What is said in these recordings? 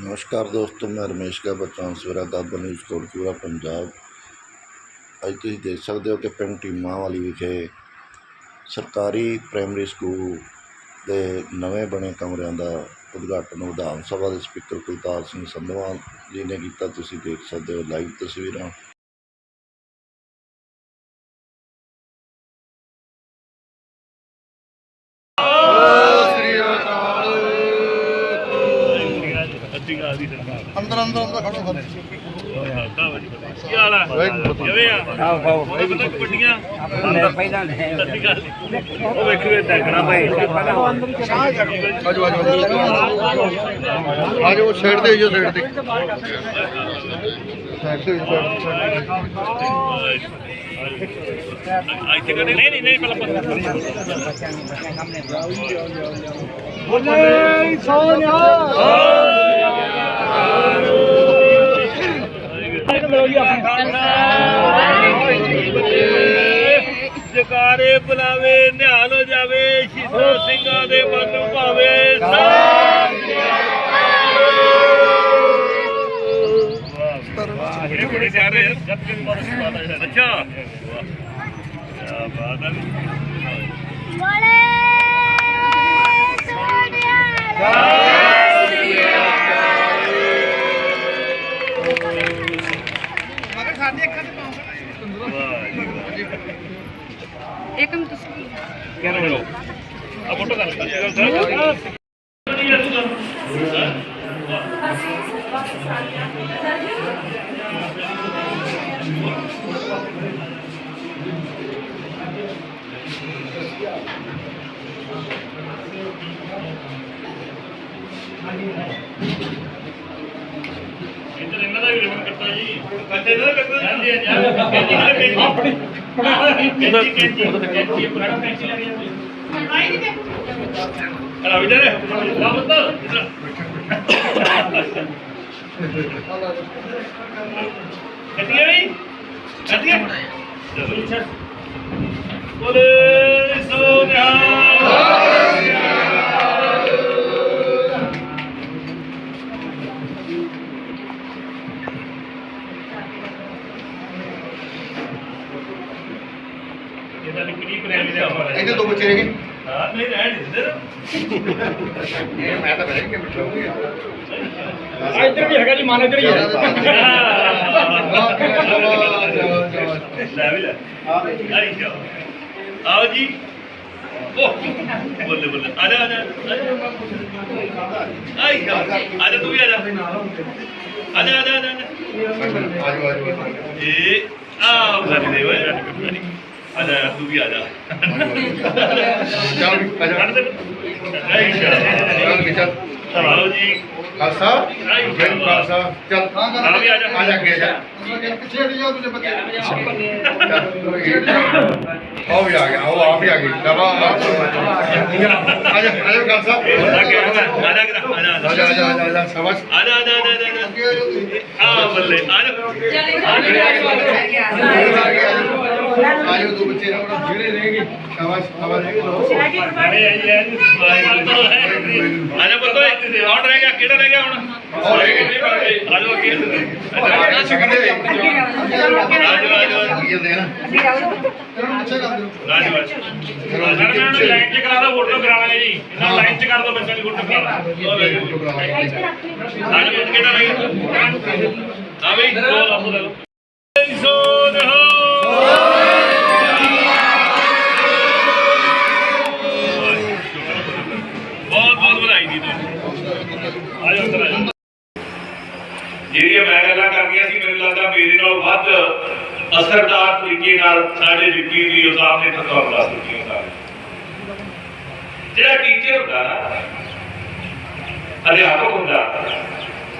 ਨਮਸਕਾਰ ਦੋਸਤੋ, ਮੈਂ ਰਮੇਸ਼ ਗਾ ਬਚਾਨ ਸਵੇਰਾ ਗੱਬ ਨਿਊਜ਼ ਕੋਟਪੂਰਾ ਪੰਜਾਬ। ਅੱਜ ਤੁਸੀਂ ਦੇਖ ਸਕਦੇ ਹੋ ਕਿ ਪਿੰਡ ਟੀਮਾਂ ਵਾਲੀ ਵਿਖੇ ਸਰਕਾਰੀ ਪ੍ਰਾਇਮਰੀ ਸਕੂਲ ਦੇ ਨਵੇਂ ਬਣੇ ਕਮਰਿਆਂ ਦਾ ਉਦਘਾਟਨ ਵਿਧਾਨ ਸਭਾ ਦੇ ਸਪੀਕਰ ਕੁਲਤਾਰ ਸਿੰਘ ਸੰਧਵਾਲ ਜੀ ਨੇ ਕੀਤਾ। ਤੁਸੀਂ ਦੇਖ ਸਕਦੇ ਹੋ ਲਾਈਵ ਤਸਵੀਰਾਂ। ਅੰਦਰ ਅੰਦਰ ਅੰਦਰ ਖੜੋ ਖੜੋ ਕੀ ਹਾਲ ਆ? ਕਿਵੇਂ ਆ? ਆਓ ਆਓ। ਪਤਾ ਕਬੱਡੀਆਂ ਪਹਿਲਾਂ ਲੈ ਉਹ ਵੇਖੋ ਟੈਕਣਾ ਭਾਈ। ਆਜੋ ਆਜੋ ਆਜੋ ਸਾਈਡ ਤੇ। ਜੋ ਸਾਈਡ ਤੇ ਸਾਈਡ ਤੇ ਇੱਥੇ ਕਦੇ ਨਹੀਂ ਨਹੀਂ ਨਹੀਂ ਪਹਿਲਾਂ ਜਕਾਰੇ ਬੁਲਾਵੇ ਨਿਹਾਲ ਹੋ ਜਾਵੇ ਸ਼ੀਸ਼ਾ ਸਿੰਘਾਂ ਦੇ ਮਨ ਨੂੰ ਭਾਵੇ। ਬੜੇ ਬੜੇ ਸਾਰੇ ਜਦ ਕੀ ਬਾਤ ਹੈ ਇੱਕ ਮਿੰਟ ਤੁਸੀਂ ਆ ਫੋਟੋ ਕਰ ਸਰ ਇੰਦਰ ਇਹਨਾਂ ਦਾ ਵੀ ਰਿਵਨ ਕਰਤਾ ਜੀ। ਕੱਟੇ ਦਾ ਕਰਤਾ ਹਾਂਜੀ ਹਾਂਜੀ। ਆਪਣੀ। ਕੈਂਚੀ ਕੈਂਚੀ। ਕੈਂਚੀ ਪੁਰਾਣਾ ਕੈਂਚੀ ਲੈ ਗਿਆ ਅਲਾ ਵਿਚਾਰੇ ਲਾ ਬੱਤਾ ਕੱਟੀਏ ਵੀ ਕੱਟੀਏ ਚਲੋ। ਬੋਲੇ ਸੋਨਿਆ ਇਹਦਾ ਦੇ ਆਪਾਂ ਇਹਦੇ ਦੋ ਬੱਚੇ ਹੈਗੇ ਹਾਂ ਨਹੀਂ ਰਹਿਣ ਦੇ ਇਹ ਮੈਂ ਤਾਂ ਬਹਿ ਕੇ ਬਿਠਾਉਂਗੀ ਇੱਧਰ ਵੀ ਹੈਗਾ ਜੀ ਮਾਨ ਇੱਧਰ ਹੀ। ਹੈ ਲੈ ਵੀ ਲੈ। ਆਈ ਜਾਓ ਆਓ ਜੀ। ਬੱਲੇ ਬੱਲੇ। ਆ ਜਾ ਆ ਜਾ। ਆਈ ਜਾ। ਆ ਜਾ ਤੂੰ ਵੀ ਆ ਜਾ। ਆ ਜਾ ਆ ਜਾ ਆ ਜਾ। ਆਜੋ ਆਜੋ ਇਹ ਆ ਬੁਲਾ ਦੇ ਆ ਜਾ ਤੂੰ ਵੀ ਆ ਜਾ ਚੱਲ ਵੀ ਆਜਾ ਕੱਢ ਦੇ ਜਾ ਚੱਲ ਵੀ ਚੱਲ ਆਓ ਜੀ ਖਾਲਸਾ ਜੈ ਖਾਲਸਾ ਚੱਲ ਆ ਵੀ ਆ ਜਾ ਆ ਜਾ ਅੱਗੇ ਜਾ ਹਟ ਜਾਓ ਤੁਸੀਂ ਬੱਚੇ ਉਹ ਵੀ ਆ ਗਿਆ ਉਹ ਆਪ ਹੀ ਆ ਗਈ ਦਵਾ ਆ ਜਾ ਆ ਜਾ ਖਾਲਸਾ ਆ ਗਿਆ ਆ ਜਾ ਆ ਜਾ ਆ ਜਾ ਆ ਜਾ ਆ ਜਾ ਆ ਜਾ ਸਵਾਸ ਆ ਜਾ ਆ ਜਾ ਆ ਜਾ ਆ ਜਾ ਆ ਬੱਲੇ ਆ ਜਾ ਆਜੋ ਦੋ ਬੱਚੇ ਨਾਲ ਜਿਹੜੇ ਰਹਿਣਗੇ ਸ਼ਾਬਾਸ਼ ਸ਼ਾਬਾਸ਼। ਅਰੇ ਆਈ ਹੈ ਜਾ ਬੱਤੋ ਕੌਣ ਰਹਿ ਗਿਆ? ਕਿਹੜਾ ਰਹਿ ਗਿਆ ਹੁਣ? ਆ ਜਾਓ ਅੱਗੇ ਆ ਜਾਓ ਆ ਜਾਓ ਕੀ ਜਾਂਦੇ ਨਾ ਆ ਜਾਓ ਲਾਈਨ ਚ ਕਰਾ ਦੋ ਫੋਟੋ ਕਰਾਵਾਂਗੇ ਜੀ। ਇਹਨਾਂ ਲਾਈਨ ਚ ਕਰ ਦੋ ਬੱਚਿਆਂ ਦੀ ਫੋਟੋ ਕਰਾ ਆ ਜਾਓ ਕਿਹੜਾ ਰਹਿ ਗਿਆ? ਆ ਬਈ ਦੋ ਲਾਪੋ ਲੈ ਲਓ। ਸੋ ਰਹੋ ਮੇਰੇ ਨਾਲ ਵੱਧ ਅਸਰਦਾਰ ਤਰੀਕੇ ਨਾਲ ਸਾਡੇ ਡਿਪਟੀ ਦੀ ਸਾਹਿਬ ਨੇ ਤਤਵਾਵ ਦੱਸ ਦਿੱਤੀਆਂ ਸਾਰੇ ਜਿਹੜਾ ਟੀਚਰ ਹੁੰਦਾ ਨਾ, ਅਧਿਆਪਕ ਹੁੰਦਾ,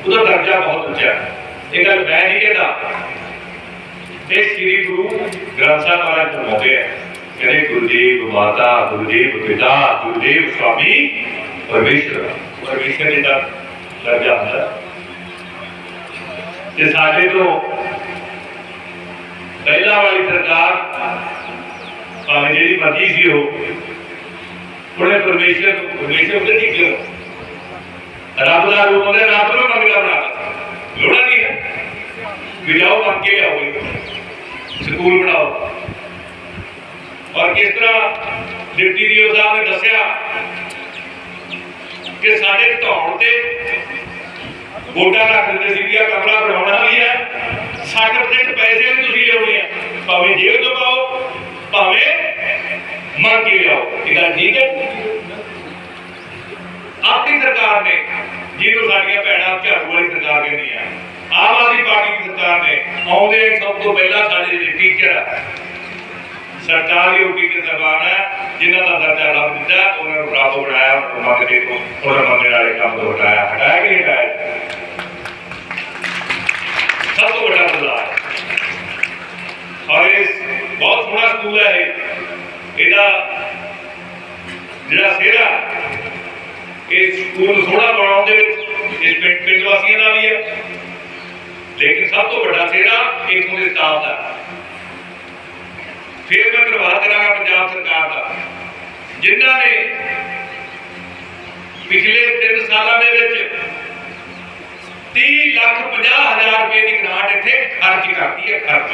ਉਹਦਾ ਦਰਜਾ ਬਹੁਤ ਉੱਚਾ ਹੈ। ਇਹ ਗੱਲ ਮੈਂ ਨਹੀਂ ਕਹਿੰਦਾ, ਇਹ ਸ੍ਰੀ ਗੁਰੂ ਗ੍ਰੰਥ ਸਾਹਿਬ ਮਹਾਰਾਜ ਫਰਮਾਉਂਦੇ ਆ। ਕਹਿੰਦੇ ਗੁਰਦੇਵ ਮਾਤਾ, ਗੁਰਦੇਵ ਪਿਤਾ, ਗੁਰਦੇਵ ਸਵਾਮੀ ਪਰਮੇਸ਼ਰ। ਪਰਮੇਸ਼ਰ ਦਾ ਦਰਜਾ ਹੁੰਦਾ। ਤੇ ਸਾਡੇ ਤੋਂ ਪਹਿਲਾਂ ਵਾਲੀ ਸਰਕਾਰ ਭਾਵੇਂ ਜਿਹੜੀ ਮਰਜ਼ੀ ਸੀ ਉਹ, ਉਹਨੇ ਪਰਮੇਸ਼ਰ ਪਰਮੇਸ਼ਰ ਉਹਦੇ ਦੀ ਕਿਉਂ ਰੱਬ ਦਾ ਰੂਪ ਉਹਨੇ ਰੱਬ ਨੂੰ ਮੰਗਦਾ ਬਣਾ ਲੋੜਾ ਨਹੀਂ ਹੈ? ਕਿ ਜਾਓ, ਮੰਗ ਕੇ ਲਿਆਓ ਸਕੂਲ ਬਣਾਓ। ਔਰ ਕਿਸ ਤਰ੍ਹਾਂ ਡਿਪਟੀ ਡੀਓ ਸਾਹਿਬ ਨੇ ਦੱਸਿਆ ਕਿ ਸਾਡੇ ਧੌਣ ਤੇ ਵੋਟਾਂ ਰੱਖਦੇ ਦਿੰਦੇ ਸੀ ਕਿ ਕਮਰਾ ਬਣਾਉਣਾ ਵੀ ਹੈ 60% ਪੈਸੇ ਵੀ ਤੁਸੀਂ ਲਿਆਉਣੇ ਆ। ਭਾਵੇਂ ਜੇਬ ਤੋਂ ਪਾਓ, ਭਾਵੇਂ ਮੰਗ ਕੇ ਲਿਆਓ। ਇਹ ਗੱਲ ਠੀਕ ਹੈ? ਆਪਣੀ ਸਰਕਾਰ ਨੇ ਜਿਹਨੂੰ ਸਾਡੀਆਂ ਭੈਣਾਂ ਝਾੜੂ ਵਾਲੀ ਸਰਕਾਰ ਕਹਿੰਦੀਆਂ, ਆਮ ਆਦਮੀ ਪਾਰਟੀ ਦੀ ਸਰਕਾਰ ਨੇ, ਆਉਂਦੇ ਸਭ ਤੋਂ ਪਹਿਲਾਂ ਸਾਡੇ ਜਿਹੜੇ ਟੀਚਰ ਆ, ਸਰਕਾਰੀ ਉਹ ਟੀਚਰ ਸਰਕਾਰ ਹੈ ਜਿਨ੍ਹਾਂ ਦਾ ਦਰਜਾ ਲੱਭ ਦਿੱਤਾ, ਉਹਨਾਂ ਨੂੰ ਰੱਬ ਬਣਾਇਆ, ਉਹਨਾਂ ਨੂੰ ਉਹਨਾਂ ਮੰਗਣ ਵਾਲੇ ਕੰਮ ਤੋਂ ਹਟਾਇਆ ਹਟਾਇਆ ਕਿ ਨਹੀਂ ਹਟਾਇਆ? ਬਹੁਤ ਸੋਹਣਾ ਸਕੂਲ ਹੈ ਇਹ। ਇਹਦਾ ਜਿਹੜਾ ਸਿਹਰਾ ਇਸ ਸਕੂਲ ਸੋਹਣਾ ਬਣਾਉਣ ਦੇ ਵਿੱਚ ਇਸ ਪਿੰਡ ਪਿੰਡ ਵਾਸੀਆਂ ਦਾ ਵੀ ਹੈ। ਲੇਕਿਨ ਸਭ ਤੋਂ ਵੱਡਾ ਸਿਹਰਾ ਇੱਥੋਂ ਦੇ ਸਟਾਫ ਦਾ। ਫਿਰ ਮੈਂ ਧੰਨਵਾਦ ਕਰਾਂਗਾ ਪੰਜਾਬ ਸਰਕਾਰ ਦਾ। ਜਿਨ੍ਹਾਂ ਨੇ ਪਿਛਲੇ 3 ਸਾਲਾਂ ਦੇ ਵਿੱਚ 30 ਲੱਖ 50 ਹਜ਼ਾਰ ਰੁਪਏ ਦੀ ਗ੍ਰਾਂਟ ਇੱਥੇ ਖਰਚ ਕਰਦੀ ਹੈ, ਖਰਚ।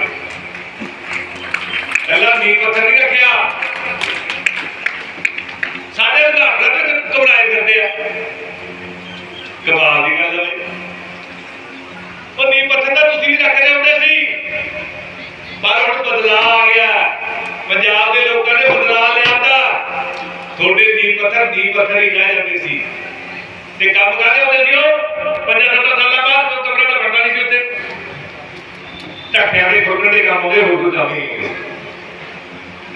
ਪਹਿਲਾਂ ਨੀਂਹ ਪੱਥਰ ਨਹੀਂ ਰੱਖਿਆ। ਸਾਡੇ ਉਦਾਹਰਣ ਤੇ ਘਬਰਾਏ ਕਰਦੇ ਆ। ਕਮਾਲ ਦੀ ਗੱਲ ਹੈ ਉਹ ਨੀਂਹ ਪੱਥਰ ਤਾਂ ਤੁਸੀਂ ਵੀ ਰੱਖਦੇ ਹੁੰਦੇ ਸੀ। ਪਰ ਹੁਣ ਬਦਲਾਅ ਆ ਗਿਆ। ਪੰਜਾਬ ਦੇ ਲੋਕਾਂ ਨੇ ਬਦਲਾਅ ਲਿਆਂਦਾ ਤੁਹਾਡੇ ਨੀਂਹ ਪੱਥਰ ਨੀਂਹ ਪੱਥਰ ਹੀ ਕਹਿ ਜਾਂਦੇ ਸੀ। ਤੇ ਕੰਮ ਕਰਦੇ ਹੁੰਦੇ ਸੀ ਉਹ? ਪੰਜਾਂ ਸੱਤਾਂ ਸਾਲਾਂ ਬਾਅਦ ਕੋਈ ਕਮਰਾ ਤਾਂ ਬਣਦਾ ਨਹੀਂ ਸੀ ਉੱਥੇ। ਢੱਕਿਆਂ ਦੇ ਖੋਲਣ ਦੇ ਕੰਮ ਉਹਦੇ ਹੋਰ ਕੋਈ ਕੰਮ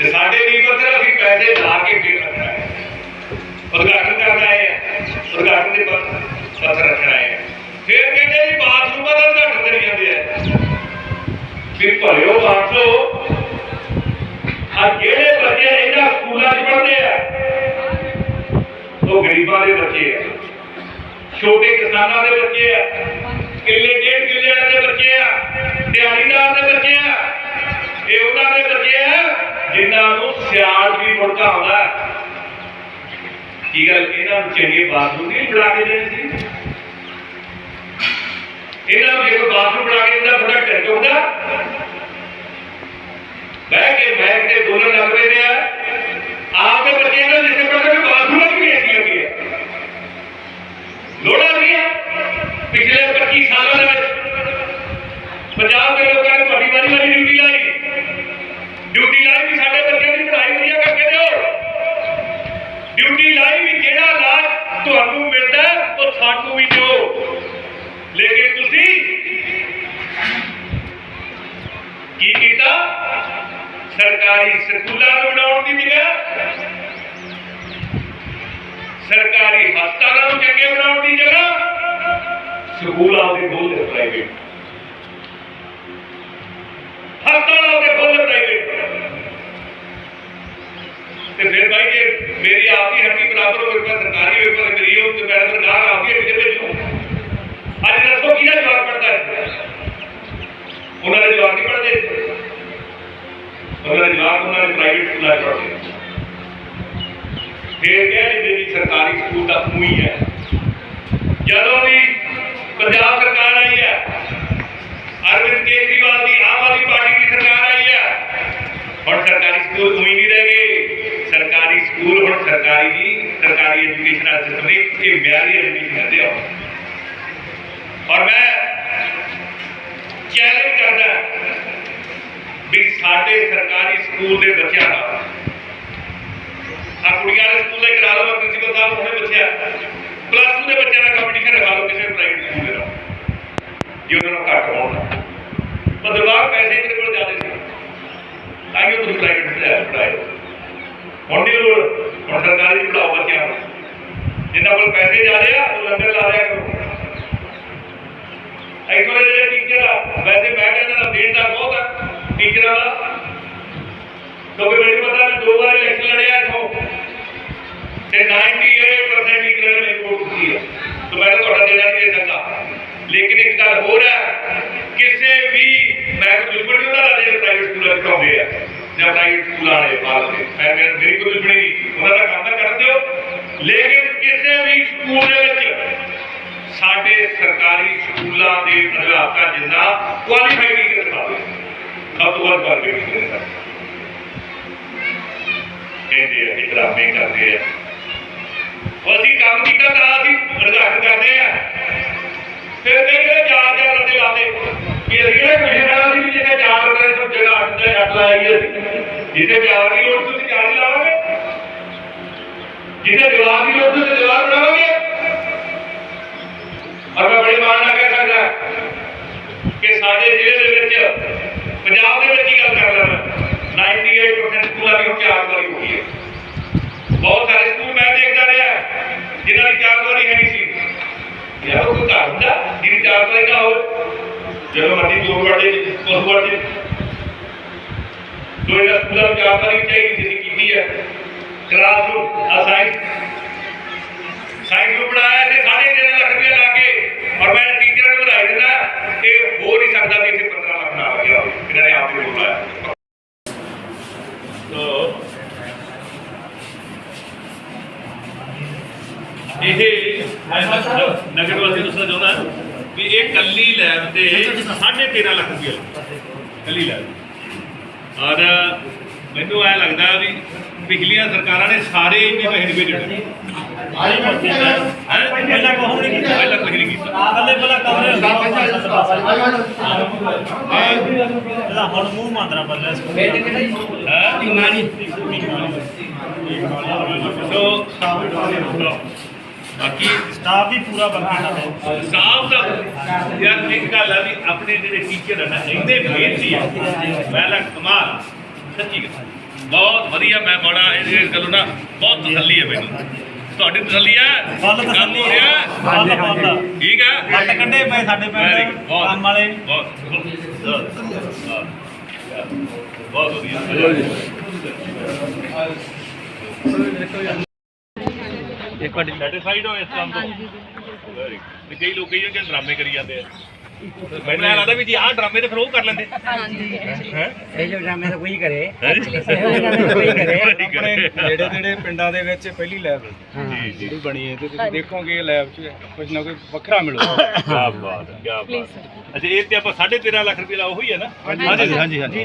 ਤੇ ਸਾਡੇ ਨੀਂਹ ਪੱਥਰ ਅਸੀਂ ਪੈਸੇ ਲਾ ਕੇ ਫਿਰ ਰੱਖਣਾ ਹੈ। ਉਦਘਾਟਨ ਕਰਨਾ ਹੈ। ਉਦਘਾਟਨ ਦੇ ਪੱਥ- ਪੱਥਰ ਰੱਖਣਾ ਹੈ। ਫਿਰ ਕਹਿੰਦੇ ਜੀ ਬਾਥਰੂਮਾਂ ਦਾ ਉਦਘਾਟਨ ਕਰੀ ਜਾਂਦੇ ਆ। ਫਿਰ ਭਰਿਓ ਬਾਥਰੂਮ ਆ ਜਿਹੜੇ ਬੱਚੇ ਇਹਨਾਂ ਸਕੂਲਾਂ 'ਚ ਪੜ੍ਹਦੇ ਆ, ਉਹ ਗਰੀਬਾਂ ਦੇ ਬੱਚੇ ਆ। ਛੋਟੇ ਕਿਸਾਨਾਂ ਦੇ ਬੱਚੇ ਆ। ਕਿੱਲੇ ਡੇਢ ਕਿੱਲੇ ਵਾਲੇ ਦੇ ਬੱਚੇ ਆ। ਦਿਹਾੜੀਦਾਰ ਦੇ ਬੱਚੇ ਆ। ਇਹ ਉਹਨਾਂ ਦੇ ਬੱਚੇ ਆ। ਜਿਨ੍ਹਾਂ ਨੂੰ ਸਿਆਲ ਵੀ ਮੁੜਕਾ ਆਉਂਦਾ ਕੀ ਗੱਲ ਇਹਨਾਂ ਨੂੰ ਚੰਗੇ ਬਾਥਰੂਮ ਨਹੀਂ ਬਣਾ ਕੇ ਦੇਣੇ ਸੀ। ਇਹਨਾਂ ਨੂੰ ਜੇ ਬਾਥਰੂਮ ਬਣਾ ਕੇ ਦਿੰਦਾ ਥੋੜਾ ਢਿੱਡ ਚੁੱਕਦਾ ਬਹਿ ਕੇ ਬੈਠ ਕੇ ਦੋਨੋਂ ਲੱਗ ਪਏ ਨੇ ਆ। ਆਪ ਦੇ ਬੱਚਿਆਂ ਨੂੰ ਜਿੱਥੇ ਪੜ੍ਹਦੇ ਨੇ ਬਾਥਰੂਮ ਵੀ ਏਸੀ ਲੱਗੇ ਆ ਲੋੜਾਂ ਨਹੀਂ ਪਿਛਲੇ 25 ਸਾਲਾਂ ਦੇ ਵਿੱਚ ਪੰਜਾਬ ਦੇ ਲੋਕਾਂ ਨੇ ਤੁਹਾਡੀ ਵਾਰੀ ਵਾਰੀ ਡਿਊਟੀ ਲਾਈ। ਡਿਊਟੀ ਲਾਈ ਵੀ ਸਾਡੇ ਬੱਚਿਆਂ ਦੀ ਪੜ੍ਹਾਈ ਵਧੀਆ ਕਰਕੇ ਦਿਓ ਡਿਊਟੀ ਲਾਈ ਵੀ ਜਿਹੜਾ ਲਾਭ ਤੁਹਾਨੂੰ ਮਿਲਦਾ ਉਹ ਸਾਨੂੰ ਵੀ ਦਿਓ। ਲੇਕਿਨ ਤੁਸੀਂ ਕੀ ਕੀਤਾ? ਸਰਕਾਰੀ ਸਕੂਲਾਂ ਨੂੰ ਬਣਾਉਣ ਦੀ ਜਗ੍ਹਾ ਸਰਕਾਰੀ ਹਸਪਤਾਲਾਂ ਨੂੰ ਚੰਗੇ ਬਣਾਉਣ ਦੀ ਜਗ੍ਹਾ ਸਕੂਲਾਂ ਦੇ ਖੋਲ੍ਹਦੇ ਪ੍ਰਾਈਵੇਟ ਹਸਪਤਾਲ ਆਪਦੇ ਖੋਲ੍ਹਦੇ ਪ੍ਰਾਈਵੇਟ ਤੇ ਫਿਰ ਭਾਈ ਜੇ ਮੇਰੀ ਆਪ ਦੀ ਹੱਡੀ ਬਰਾਬਰ ਹੋਵੇ ਪਰ ਸਰਕਾਰੀ ਹੋਵੇ ਪਰ ਮੇਰੀ ਉਹ ਤੇ ਮੈਂ ਸਰਕਾਰ ਆਪ ਦੀ ਹੱਡੀ ਦੇ ਵਿੱਚ ਹੂੰ। ਅੱਜ ਦੱਸੋ ਕਿਹਦਾ ਜਵਾਬ ਪੜਦਾ ਹੈ ਉਹਨਾਂ ਦੇ ਜਵਾਬ ਨਹੀਂ ਪੜਦੇ ਉਹਨਾਂ ਦੇ ਜਵਾਬ ਉਹਨਾਂ ਦੇ ਪ੍ਰਾਈਵੇਟ ਸਕੂਲਾਂ 'ਚ ਪੜਦੇ ਫਿਰ ਕਹਿ ਦਿੰਦੇ ਵੀ ਸਰਕਾਰੀ ਸਕੂਲ ਤਾਂ ਊਂ ਹੀ ਹੈ। ਜਦੋਂ ਵੀ ਪੰਜਾਬ ਸਰਕਾਰ ਆਈ ਹੈ, ਅਰਵਿੰਦ ਕੇਜਰੀਵਾਲ ਦੀ ਆਮ ਆਦਮੀ ਪਾਰਟੀ ਦੀ ਸਰਕਾਰ ਆਈ ਹੈ, ਹੁਣ ਸਰਕਾਰੀ ਸਕੂਲ ਊਂ ਹੀ ਨਹੀਂ ਰਹਿ ਗਏ। ਸਰਕਾਰੀ ਸਕੂਲ ਹੁਣ ਸਰਕਾਰੀ ਦੀ ਸਰਕਾਰੀ ਐਜੂਕੇਸ਼ਨ ਸਿਸਟਮ ਨੇ ਇਹ ਮਿਆਰੀ ਐਜੂਕੇਸ਼ਨ ਦਿੰਦੇ ਆ। ਔਰ ਮੈਂ ਚੈਲੰਜ ਕਰਦਾ ਵੀ ਸਾਡੇ ਸਰਕਾਰੀ ਸਕੂਲ ਦੇ ਬੱਚਿਆਂ ਦਾ ਆ ਕੁੜੀਆਂ ਦੇ ਸਕੂਲ ਦਾ ਕਰਾ ਲਓ ਪ੍ਰਿੰਸੀਪਲ ਸਾਹਿਬ ਹੁਣੇ ਪੁੱਛਿਆ। ਪਲੱਸ 2 ਦੇ ਬੱਚਿਆਂ ਦਾ ਕੰਪੀਟੀਸ਼ਨ ਰਖਾ ਲਓ ਕਿਸੇ ਪ੍ਰਾਈਵੇਟ ਸਕੂਲ ਦੇ ਨਾਲ। ਜੇ ਉਹਨਾਂ ਨੂੰ ਘੱਟ ਹੋਣ ਪਰ ਦਿਮਾਗ ਪੈਸੇ ਤੇਰੇ ਕੋਲ ਜ਼ਿਆਦਾ ਸੀ। ਤਾਂ ਕਿ ਤੁਸੀਂ ਪ੍ਰਾਈਵੇਟ ਪੜਾਇਆ ਪੜਾਏ ਹੁਣ ਨਹੀਂ ਲੋੜ। ਹੁਣ ਸਰਕਾਰੀ ਪੜਾਓ ਬੱਚਿਆਂ ਨੂੰ। ਜਿਨ੍ਹਾਂ ਕੋਲ ਪੈਸੇ ਜ਼ਿਆਦੇ ਆ ਉਹ ਲੰਗਰ ਲਾ ਦਿਆ ਕਰੋ ਇੱਥੋਂ ਦੇ ਜਿਹੜੇ ਟੀਚਰ ਆ ਵੈਸੇ ਮੈਂ ਕਹਿੰਦਾ ਨਾ ਦੇਣ ਦਾ ਬਹੁਤ ਆ ਟੀਚਰਾਂ ਦਾ ਕਿਉਂਕਿ ਮੈਨੂੰ ਪਤਾ ਮੈਂ ਦੋ ਵਾਰ ਇਲੈਕਸ਼ਨ ਲੜਿਆ ਇੱਥੋਂ ਤੇ 98% ਟੀਚਰਾਂ ਨੇ ਰਿਪੋਰਟ ਕੀਤੀ ਹੈ ਤਾਂ ਮੈਂ ਤਾਂ ਤੁਹਾਡਾ ਦੇਣਾ ਨਹੀਂ ਦੇ ਸਕਦਾ ਲੇਕਿਨ ਇੱਕ ਗੱਲ ਹੋਰ ਹੈ ਕਿਸੇ ਵੀ ਮੈਂ ਕੋਈ ਦੁਸ਼ਮਣ ਨਹੀਂ ਉਹਨਾਂ ਦਾ ਜਿਹੜੇ ਪ੍ਰਾਈਵੇਟ ਸਕੂਲਾਂ 'ਚ ਪੜਾਉਂਦੇ ਆ ਜਾਂ ਪ੍ਰਾਈਵੇਟ ਸਕੂਲਾਂ ਮੈਂ ਮੇਰੀ ਕੋਈ ਦੁਸ਼ਮਣੀ ਉਹਨਾਂ ਦਾ ਕੰਮ ਕਰਨ ਦਿਓ। ਲੇਕਿਨ ਕਿਸੇ ਵੀ ਸਕੂਲ ਦੇ ਵਿੱਚ ਸਾਡੇ ਸਰਕਾਰੀ ਸਕੂਲਾਂ ਦੇ ਅਧਿਆਪਕਾਂ ਜਿੰਨਾ ਕੁਆਲੀਫਾਈਡ ਟੀਚਰ ਰਖਾਓ ਸਭ ਤੋਂ ਵੱਧ ਕਰਕੇ ਕਰਦੇ ਨੇ ਕਹਿੰਦੇ ਆ ਕਿ ਡਰਾਮੇ ਕਰਦੇ ਆ। ਉਹ ਅਸੀਂ ਕੰਮ ਕੀਤਾ ਤਾਂ ਅਸੀਂ ਅੜਗਾਟ ਕਰਦੇ ਆ। ਫਿਰ ਇਹ ਕਿਹੜੇ ਚਾਰ ਚਾਰ ਲਾਦੇ ਕਿਹੜੇ ਪੈਸੇ ਨਾਲ ਅਸੀਂ ਚਾਰ ਬੰਦੇ ਸਭ ਜਗ੍ਹਾ ਅੱਠ ਤੇ ਅੱਠ ਲਾਏਗੀ ਅਸੀਂ ਜਿੱਥੇ ਚਾਰ ਦੀ ਲੋੜ ਤੁਸੀਂ ਚਾਰ ਹੀ ਲਾਵਾਂਗੇ। ਜਿੱਥੇ ਜਵਾਬ ਦੀ ਲੋੜ ਤੁਸੀਂ ਜਵਾਬ ਬਣਾਵਾਂਗੇ। ਔਰ ਮੈਂ ਬੜੇ ਮਾਣ ਨਾਲ ਕਹਿ ਸਕਦਾ ਕਿ ਸਾਡੇ ਜ਼ਿਲ੍ਹੇ ਦੇ ਵਿੱਚ, ਪੰਜਾਬ ਦੇ ਵਿੱਚ ਹੀ ਗੱਲ ਕਰ ਰਿਹਾ 98% ਸਕੂਲਾਂ ਦੀ ਚਾਰ ਵਾਰੀ ਹੋ ਹੈ। ਬਹੁਤ ਸਾਰੇ ਸਕੂਲ ਮੈਂ ਦੇਖਦਾ ਰਿਹਾ, ਜਿਨ੍ਹਾਂ ਦੀ ਚਾਰ ਵਾਰੀ ਹੈ ਨਹੀਂ ਸੀ। ਯਾਰ ਉਹ ਘਰ ਹੁੰਦਾ, ਜਿਹਦੀ ਚਾਰ ਵਾਰੀ ਨਾ ਹੋਵੇ। ਜਦੋਂ ਮਰਜ਼ੀ ਦੋ ਵੜਦੇ ਉਸ ਇਹਨਾਂ ਸਕੂਲਾਂ ਨੂੰ ਚਾਰ ਚਾਹੀਦੀ ਸੀ ਕੀਤੀ ਹੈ ਕਲਾਸਰੂਮ ਆ ਸਾਇੰਸ ਨੂੰ ਪੜਾਇਆ ਤੇ ਸਾਢੇ ਤਿੰਨ ਲੱਖ ਰੁਪਏ ਲਾ ਕੇ, ਔਰ ਮੈਂ ਟੀਚਰਾਂ ਨੂੰ ਵਧਾਈ ਦਿੰਦਾ ਇਹ ਹੋ ਨਹੀਂ ਸਕਦਾ ਵੀ ਇੱਥੇ 15 ਲੱਖ ਨਾ ਲੱਗਿਆ ਹੋਵੇ ਇਹਨਾਂ ਨੇ ਆਪ ਹੀ ਬੋਲਿਆ ਸੋ ਇਹ ਨਗਰ ਵਾਸੀ ਦੱਸਣਾ ਚਾਹੁੰਦਾ ਵੀ ਇਹ ਲੈਬ ਤੇ 13.5 ਲੱਖ ਰੁਪਏ ਕੱਲੀ ਲੈਬ ਔਰ ਮੈਨੂੰ ਐ ਲੱਗਦਾ ਵੀ ਪਿਛਲੀਆਂ ਸਰਕਾਰਾਂ ਨੇ ਸਾਰੇ ਇੰਨੇ ਪੈਸੇ ਨਹੀਂ ਭੇਜਣੇ ਪਹਿਲਾਂ ਕੋਹ ਨਹੀਂ ਕੀਤਾ। ਪਹਿਲਾਂ ਕੁਝ ਨਹੀਂ ਕੀਤਾ। ਪਹਿਲੇ ਪਹਿਲਾਂ ਕਮਰੇ ਇਹਦਾ ਹੁਣ ਮੂੰਹ ਮੰਦਰਾ ਬੱਲੇ। ਸਕੂਲ ਸੋ ਬਾਕੀ ਸਟਾਫ ਵੀ ਪੂਰਾ ਬੰਦਾ ਹੈ। ਸਾਫ਼ ਦਾ ਯਾਰ ਇੱਕ ਗੱਲ ਆ ਵੀ ਆਪਣੇ ਜਿਹੜੇ ਟੀਚਰ ਹਨ ਇੰਨੇ ਮਿਹਨਤੀ ਆ। ਮੈਂ ਲੱਗ ਕਮਾਲ ਸੱਚੀ ਗੱਲ। ਬਹੁਤ ਵਧੀਆ ਮੈਂ ਬੜਾ ਇਸ ਗੱਲੋਂ ਨਾ ਬਹੁਤ ਤਸੱਲੀ ਹੈ ਮੈਨੂੰ। ਤੁਹਾਡੀ ਤਸੱਲੀ ਹੈ ਕੰਮ ਹੋ ਰਿਹਾ? ਫੁੱਲ ਫੁੱਲ ਠੀਕ ਹੈ ਕੱਟ ਕੱਢੇ ਪਏ ਸਾਡੇ ਪਿੰਡ ਕੰਮ ਵਾਲੇ। ਬਹੁਤ। ਬਹੁਤ ਵਧੀਆ। ਇੱਕ ਵਾਰੀ ਸੈਟੀਸਫਾਈਡ ਹੋ ਇਸ ਕੰਮ ਤੋਂ? ਵੈਰੀ ਤੇ ਕਈ ਲੋਕ ਕਈ ਕਿ ਡਰਾਮੇ ਕਰੀ ਜਾਂਦੇ ਆ। ਮੈਨੂੰ ਐਂ ਲੱਗਦਾ ਵੀ ਜੀ ਆਹ ਡਰਾਮੇ ਤੇ ਫਿਰ ਉਹ ਕਰ ਲੈਂਦੇ। ਹੈ? ਇਹ ਜੋ ਡਰਾਮੇ ਤਾਂ ਕੋਈ ਕਰੇ। ਆਪਣੇ ਨੇੜੇ ਨੇੜੇ ਪਿੰਡਾਂ ਦੇ ਵਿੱਚ ਪਹਿਲੀ ਲੈਬ ਜੀ ਜੀ। ਜਿਹੜੀ ਬਣੀ ਹੈ ਤੇ ਤੁਸੀਂ ਦੇਖੋਗੇ ਲੈਬ 'ਚ ਕੁਝ ਨਾ ਕੋਈ ਵੱਖਰਾ ਮਿਲੂਗਾ। ਕੀ ਬਾਤ ਹੈ ਕੀ ਬਾਤ ਹੈ। ਅੱਛਾ ਇਹ ਤੇ ਆਪਾਂ 13.5 ਲੱਖ ਰੁਪਏ ਦਾ ਉਹੀ ਹੈ ਨਾ? ਹਾਂਜੀ ਹਾਂਜੀ ਹਾਂਜੀ